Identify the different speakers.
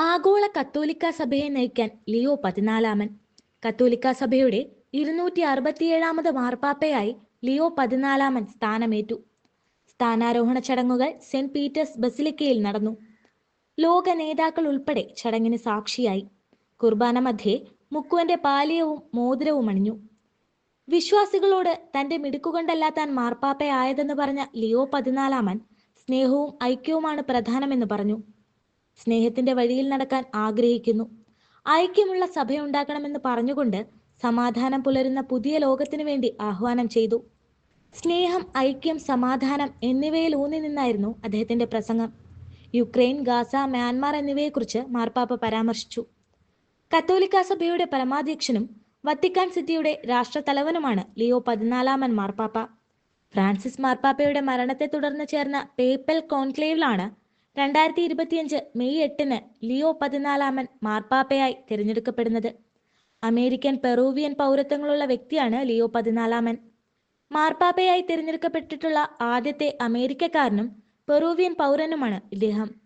Speaker 1: ആഗോള കത്തോലിക്ക സഭയെ നയിക്കാൻ ലിയോ പതിനാലാമൻ. കത്തോലിക്ക സഭയുടെ ഇരുന്നൂറ്റി അറുപത്തിയേഴാമത് മാർപ്പാപ്പയായി ലിയോ പതിനാലാമൻ സ്ഥാനമേറ്റു. സ്ഥാനാരോഹണ ചടങ്ങുകൾ സെന്റ് പീറ്റേഴ്സ് ബസിലിക്കയിൽ നടന്നു. ലോക നേതാക്കൾ ഉൾപ്പെടെ ചടങ്ങിന് സാക്ഷിയായി. കുർബാന മധ്യേ മുക്കുവന്റെ പാലിയവും മോതിരവും അണിഞ്ഞു. വിശ്വാസികളോട് തന്റെ മിടുക്കുകൊണ്ടല്ല താൻ മാർപ്പാപ്പയായതെന്ന് പറഞ്ഞ ലിയോ പതിനാലാമൻ സ്നേഹവും ഐക്യവുമാണ് പ്രധാനമെന്ന് പറഞ്ഞു. സ്നേഹത്തിന്റെ വഴിയിൽ നടക്കാൻ ആഗ്രഹിക്കുന്നു. ഐക്യമുള്ള സഭയുണ്ടാക്കണമെന്ന് പറഞ്ഞുകൊണ്ട് സമാധാനം പുലരുന്ന പുതിയ ലോകത്തിനു വേണ്ടി ആഹ്വാനം ചെയ്തു. സ്നേഹം ഐക്യം സമാധാനം എന്നിവയിൽ ഊന്നി നിന്നായിരുന്നു അദ്ദേഹത്തിന്റെ പ്രസംഗം. യുക്രൈൻ ഗാസ മ്യാൻമാർ എന്നിവയെക്കുറിച്ച് മാർപ്പാപ്പ പരാമർശിച്ചു. കത്തോലിക്ക സഭയുടെ പരമാധ്യക്ഷനും വത്തിക്കാൻ സിറ്റിയുടെ രാഷ്ട്രതലവനുമാണ് ലിയോ പതിനാലാമൻ മാർപ്പാപ്പ. ഫ്രാൻസിസ് മാർപ്പാപ്പയുടെ മരണത്തെ തുടർന്ന് ചേർന്ന പേപ്പൽ കോൺക്ലേവിലാണ് രണ്ടായിരത്തി ഇരുപത്തിയഞ്ച് മെയ് എട്ടിന് ലിയോ പതിനാലാമൻ മാർപ്പാപ്പയായി തിരഞ്ഞെടുക്കപ്പെടുന്നത്. അമേരിക്കൻ പെറൂവിയൻ പൗരത്വങ്ങളുള്ള വ്യക്തിയാണ് ലിയോ പതിനാലാമൻ. മാർപ്പാപ്പയായി തിരഞ്ഞെടുക്കപ്പെട്ടിട്ടുള്ള ആദ്യത്തെ അമേരിക്കക്കാരനും പെറൂവിയൻ പൗരനുമാണ് ഇദ്ദേഹം.